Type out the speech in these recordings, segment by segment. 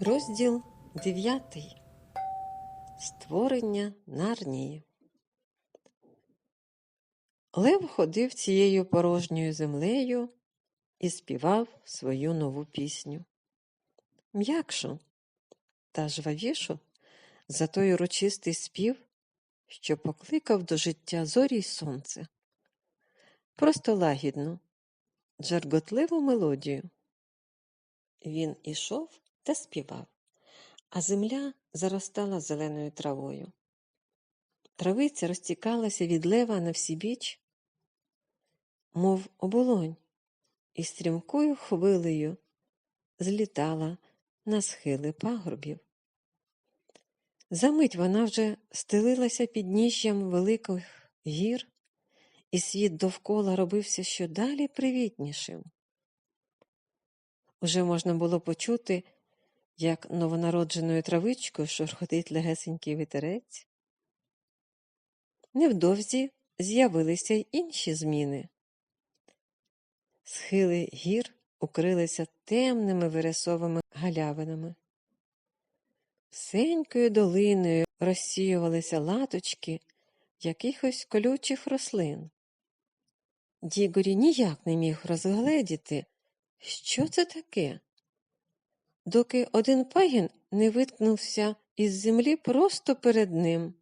Розділ 9. Створення Нарнії. Лев ходив цією порожньою землею і співав свою нову пісню. М'якшу та жвавішу за той урочистий спів, що покликав до життя зорі й сонце. Просто лагідну, джарготливу мелодію. Він ішов та співав, а земля заростала зеленою травою. Травиця розтікалася від лева на всі біч, мов оболонь, і стрімкою хвилею злітала на схили пагорбів. Замить вона вже стелилася підніжжям великих гір, і світ довкола робився щодалі привітнішим. Уже можна було почути, як новонародженою травичкою шурхотить легесенький вітерець. Невдовзі з'явилися й інші зміни. Схили гір укрилися темними вересовими галявинами. Всенькою долиною розсіювалися латочки якихось колючих рослин. Дігорі ніяк не міг розгледіти, що це таке? Доки один пагін не виткнувся із землі просто перед ним.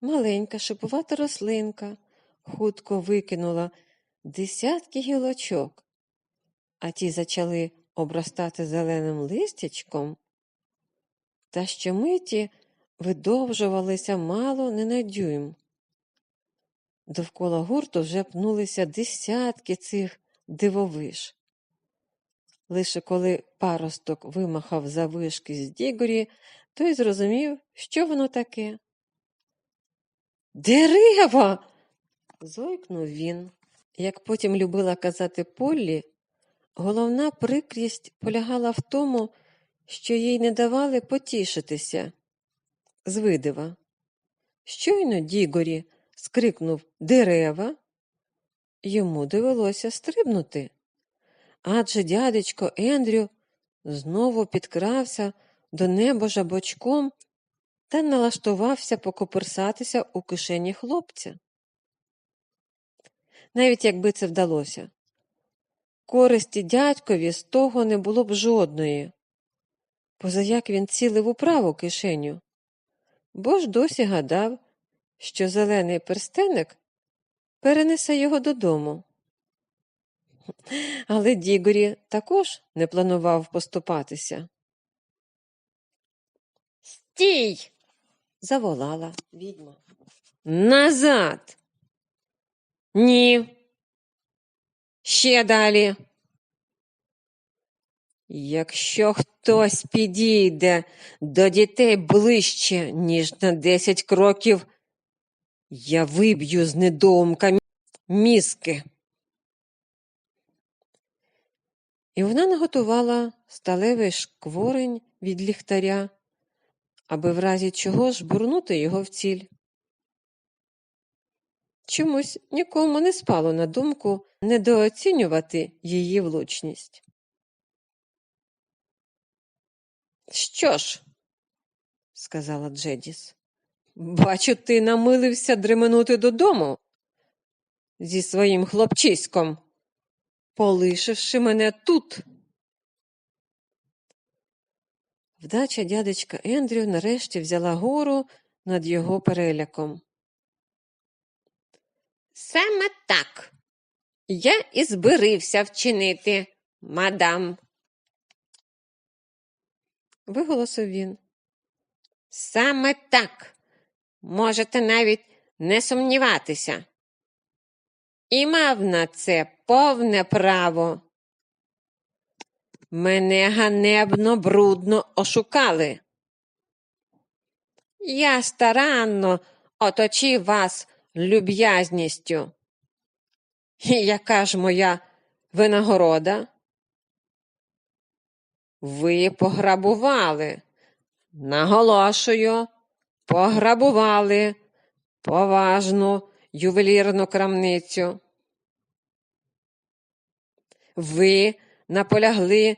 Маленька шиповата рослинка хутко викинула десятки гілочок, а ті почали обростати зеленим листячком, та щомиті видовжувалися мало не на дюйм. Довкола гурту вже пнулися десятки цих дивовиж. Лише коли паросток вимахав за вишки з Дігорі, той зрозумів, що воно таке. Дерева. зойкнув він. Як потім любила казати Поллі, головна прикрість полягала в тому, що їй не давали потішитися. Звидива. Щойно Дігорі скрикнув дерева, йому довелося стрибнути. Адже дядечко Ендрю знову підкрався до небожа бочком та налаштувався покоперсатися у кишені хлопця. Навіть якби це вдалося. Користі дядькові з того не було б жодної, позаяк він цілив у праву кишеню, бо ж досі гадав, що зелений перстеник перенесе його додому. Але Дігорі також не планував поступатися. Стій. заволала відьма. Назад. Ні. Ще далі. Якщо хтось підійде до дітей ближче, ніж на десять кроків, я виб'ю з недоумка мізки. І вона наготувала сталевий шкворень від ліхтаря, аби в разі чого жбурнути його в ціль. Чомусь нікому не спало на думку недооцінювати її влучність. Що ж, сказала Джедіс, бачу, ти намилився дременути додому зі своїм хлопчиськом, полишивши мене тут. Вдача дядечка Ендрю нарешті взяла гору над його переляком. Саме так. Я і збирився вчинити, мадам. Виголосив він. Саме так. Можете навіть не сумніватися. І мав на це повне право. Мене ганебно брудно ошукали. Я старанно оточив вас люб'язністю. Яка ж моя винагорода? Ви пограбували. Наголошую, пограбували поважну ювелірну крамницю. Ви наполягли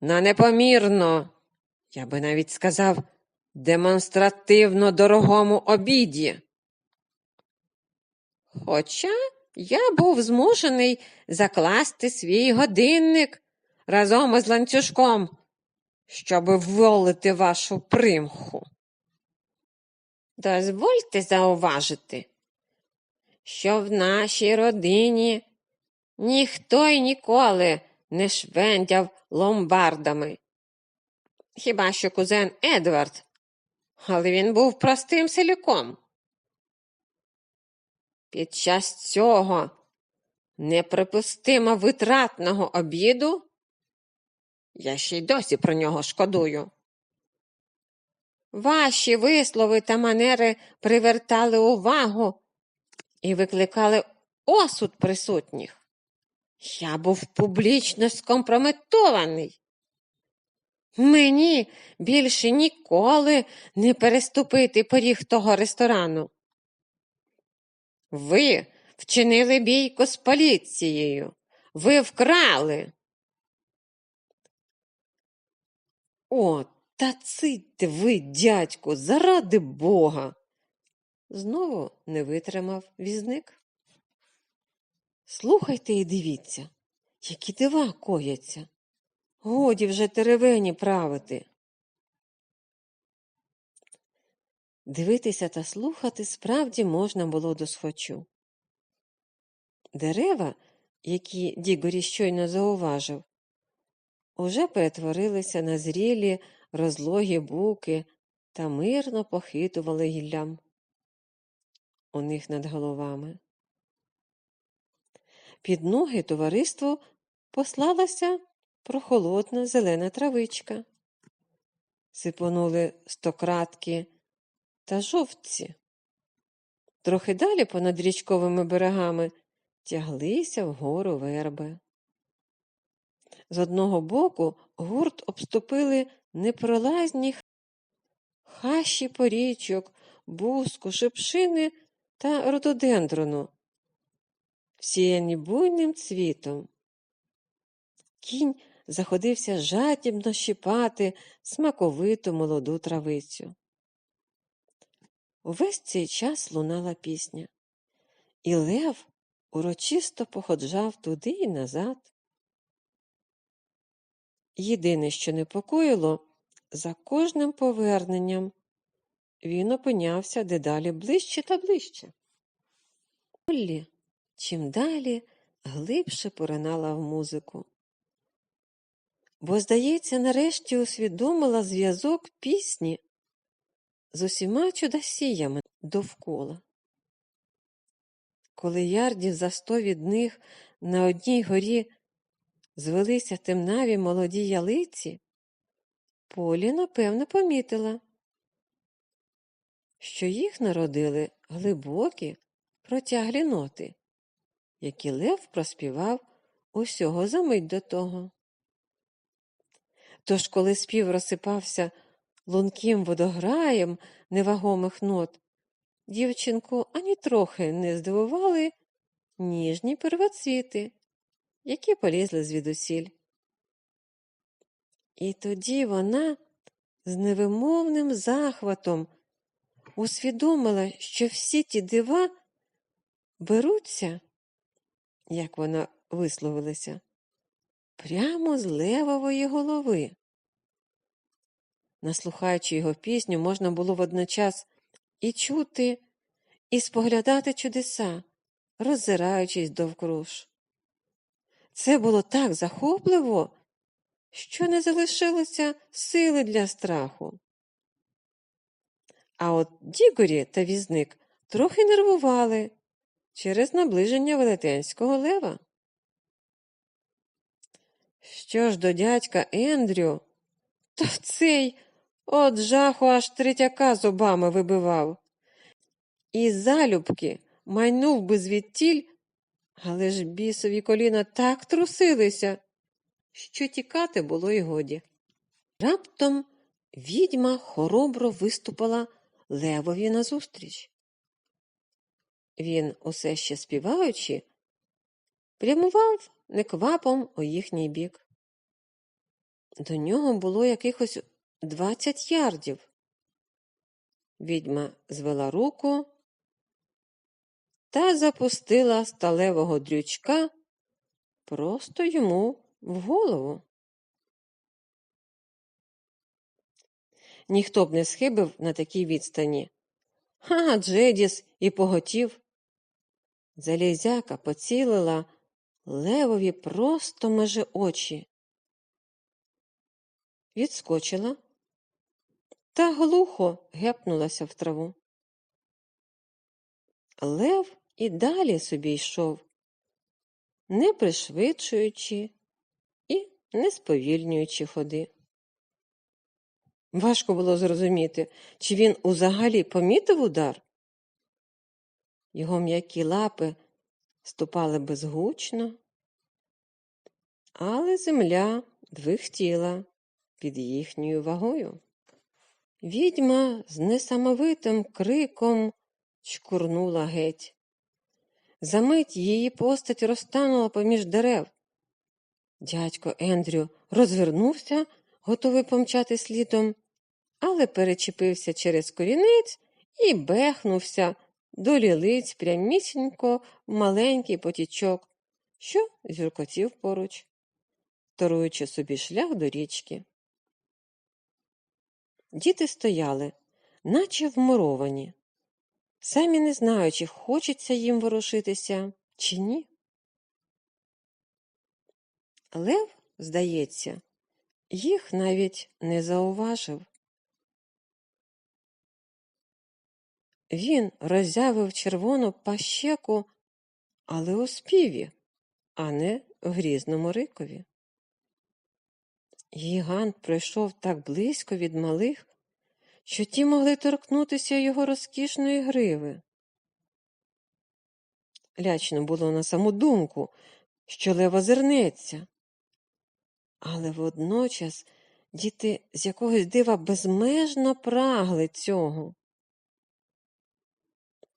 на непомірно, я би навіть сказав, демонстративно дорогому обіді. Хоча я був змушений закласти свій годинник разом із ланцюжком, щоб вволити вашу примху. Дозвольте зауважити, що в нашій родині ніхто й ніколи не швендяв ломбардами. Хіба що кузен Едвард, але він був простим селяком. Під час цього неприпустимо витратного обіду я ще й досі про нього шкодую. Ваші вислови та манери привертали увагу і викликали осуд присутніх. Я був публічно скомпрометований. Мені більше ніколи не переступити поріг того ресторану. Ви вчинили бійку з поліцією. Ви вкрали. О, та цидьте ви, дядьку, заради бога. Знову не витримав візник. Слухайте і дивіться, які дива кояться. Годі вже теревені правити. Дивитися та слухати справді можна було досхочу. Дерева, які Дігорі щойно зауважив, уже перетворилися на зрілі розлогі буки та мирно похитували гіллям у них над головами. Під ноги товариству послалася прохолодна зелена травичка. Сипонули стократки та жовтці. Трохи далі понад річковими берегами тяглися вгору верби. З одного боку гурт обступили непролазні хащі порічок, буску, шипшини та рододендрону, всіяні буйним цвітом. Кінь заходився жадібно щипати смаковиту молоду травицю. Увесь цей час лунала пісня, і Лев урочисто походжав туди і назад. Єдине, що непокоїло, за кожним поверненням він опинявся дедалі ближче та ближче. Поллі чим далі глибше поринала в музику. Бо, здається, нарешті усвідомила зв'язок пісні з усіма чудосіями довкола. Коли ярдів за сто від них на одній горі звелися темнаві молоді ялиці, Полі, напевно, помітила, що їх народили глибокі протяглі ноти, які Лев проспівав усього за мить до того. Тож, коли спів розсипався лунким водограєм невагомих нот, дівчинку ані трохи не здивували ніжні первоцвіти, які полізли звідусіль. І тоді вона з невимовним захватом усвідомила, що всі ті дива беруться, як вона висловилася, прямо з левової голови. Наслухаючи його пісню, можна було водночас і чути, і споглядати чудеса, роззираючись довкруж. Це було так захопливо, що не залишилося сили для страху. А от Дігорі та візник трохи нервували через наближення велетенського лева. Що ж до дядька Ендрю, то цей от жаху аж третяка зубами вибивав. І залюбки майнув би звідтіль, але ж бісові коліна так трусилися, що тікати було й годі. Раптом відьма хоробро виступила левові назустріч. Він, усе ще співаючи, прямував неквапом у їхній бік. До нього було якихось двадцять ярдів. Відьма звела руку та запустила сталевого дрючка просто йому в голову. Ніхто б не схибив на такій відстані. Ха, Джедіс і поготів. Залізяка поцілила левові просто межи очі. Відскочила та глухо гепнулася в траву. Лев і далі собі йшов, не пришвидшуючи і не сповільнюючи ходи. Важко було зрозуміти, чи він узагалі помітив удар. Його м'які лапи ступали безгучно, але земля двихтіла під їхньою вагою. Відьма з несамовитим криком чкурнула геть. Замить її постать розтанула поміж дерев. Дядько Ендрю розвернувся, готовий помчати слідом, але перечепився через корінець і бехнувся до лілиць прямісінько маленький потічок, що зюркотів поруч, торуючи собі шлях до річки. Діти стояли, наче вмуровані, самі не знаючи, хочеться їм ворушитися чи ні. Лев, здається, їх навіть не зауважив. Він роззявив червону пащеку, але у співі, а не в грізному рикові. Гігант пройшов так близько від малих, що ті могли торкнутися його розкішної гриви. Лячно було на саму думку, що лев озирнеться. Але водночас діти з якогось дива безмежно прагли цього.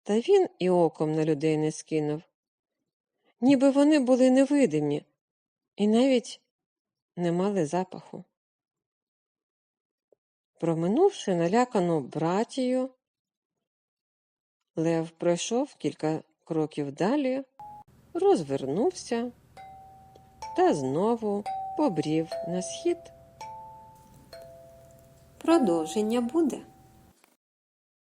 Та він і оком на людей не скинув, ніби вони були невидимі і навіть не мали запаху. Проминувши налякану братію, Лев пройшов кілька кроків далі, розвернувся та знову побрів на схід. Продовження буде.